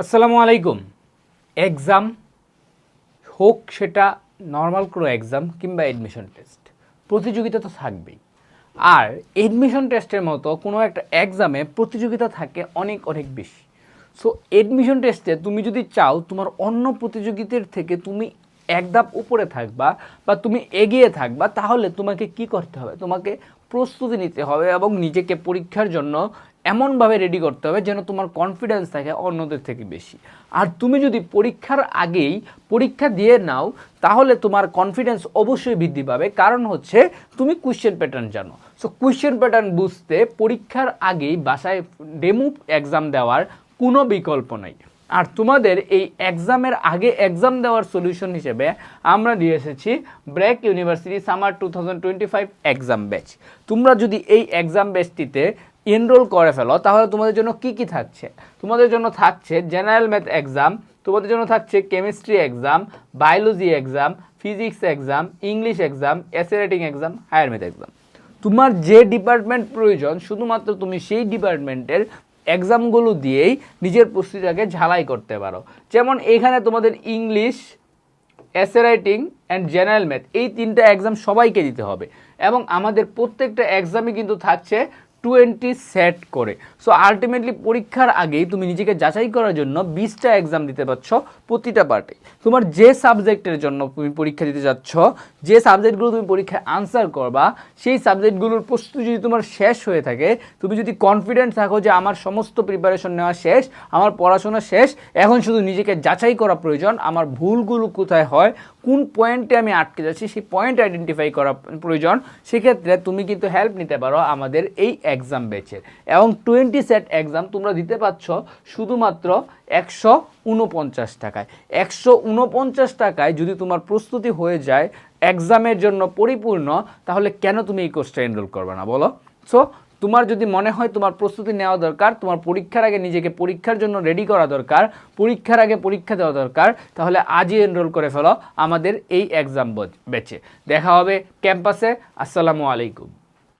আসসালামু আলাইকুম। এক্সাম হোক সেটা নর্মাল কোনো এক্সাম কিংবা অ্যাডমিশন টেস্ট প্রতিযোগিতা তো থাকবেই। আর এডমিশন টেস্টের মতো কোনো একটা এক্সামে প্রতিযোগিতা থাকে অনেক অনেক বেশি। সো এডমিশন টেস্টে তুমি যদি চাও তোমার অন্য প্রতিযোগিতার থেকে তুমি এক ধাপ উপরে থাকবা বা তুমি এগিয়ে থাকবা, তাহলে তোমাকে কি করতে হবে? তোমাকে প্রস্তুতি নিতে হবে এবং নিজেকে পরীক্ষার জন্য এমনভাবে রেডি করতে হবে যেন তোমার কনফিডেন্স থাকে অন্যদের থেকে বেশি। আর তুমি যদি পরীক্ষার আগেই পরীক্ষা দিয়ে নাও, তাহলে তোমার কনফিডেন্স অবশ্যই বৃদ্ধি পাবে। কারণ হচ্ছে, তুমি কোশ্চেন প্যাটার্ন জানো। সো কোশ্চেন প্যাটার্ন বুঝতে পরীক্ষার আগেই বাসায় ডেমো এক্সাম দেওয়ার কোনো বিকল্প নাই। আর তোমাদের এই এক্সামের আগে এক্সাম দেওয়ার সলিউশন হিসেবে আমরা নিয়ে এসেছি BRAC university summer two thousand twenty five exam batch তোমরা যদি এই এক্সাম ব্যাচটিতে এনরোল করে ফেলো, তাহলে তোমাদের জন্য কি কি থাকছে? তোমাদের জন্য থাকছে জেনারেল ম্যাথ এক্সাম তোমাদের জন্য থাকছে chemistry exam biology exam physics exam English exam এসে rating exam higher math exam তোমার যে ডিপার্টমেন্ট প্রয়োজন, শুধুমাত্র তুমি সেই ডিপার্টমেন্টের এক্সামগুলো দিয়েই নিজের প্রস্তুতিটাকে ঝালাই করতে পারো। যেমন এখানে তোমাদের English essay writing and general math এই তিনটা এক্সাম সবাইকে দিতে হবে। এবং আমাদের প্রত্যেকটা এক্সামে কিন্তু থাকছে টোয়েন্টি সেট করে। সো আলটিমেটলি পরীক্ষার আগেই তুমি নিজেকে যাচাই করার জন্য বিশটা এক্সাম দিতে পারছ প্রতিটা পার্টে তোমার যে সাবজেক্টের জন্য তুমি পরীক্ষা দিতে যাচ্ছ, যে সাবজেক্টগুলো তুমি পরীক্ষায় আনসার করবা, সেই সাবজেক্টগুলোর প্রস্তুতি যদি তোমার শেষ হয়ে থাকে, তুমি যদি কনফিডেন্ট থাকো যে আমার সমস্ত প্রিপারেশন নেওয়া শেষ, আমার পড়াশোনা শেষ, এখন শুধু নিজেকে যাচাই করা প্রয়োজন, আমার ভুলগুলো কোথায় হয়, কোন পয়েন্টে আমি আটকে যাচ্ছি, সেই পয়েন্ট আইডেন্টিফাই করা প্রয়োজন, সেক্ষেত্রে তুমি কিন্তু হেল্প নিতে পারো আমাদের এই এক্সাম ব্যাচের এবং টোয়েন্টি সেট এক্সাম তোমরা দিতে পারছ শুধুমাত্র একশো উনপঞ্চাশ টাকায়। একশো উনপঞ্চাশ টাকায় যদি তোমার প্রস্তুতি হয়ে যায় এক্সামের জন্য পরিপূর্ণ, তাহলে কেন তুমি এই কোর্সটা এনরোল করবে না বলো? সো তোমার যদি মনে হয় তোমার প্রস্তুতি নেওয়া দরকার, তোমার পরীক্ষার আগে নিজেকে পরীক্ষার জন্য রেডি করা দরকার, পরীক্ষার আগে পরীক্ষা দেওয়া দরকার, তাহলে আজই এনরোল করে ফেলো আমাদের এই এক্সাম বেচে দেখা হবে ক্যাম্পাসে আসসালামু আলাইকুম।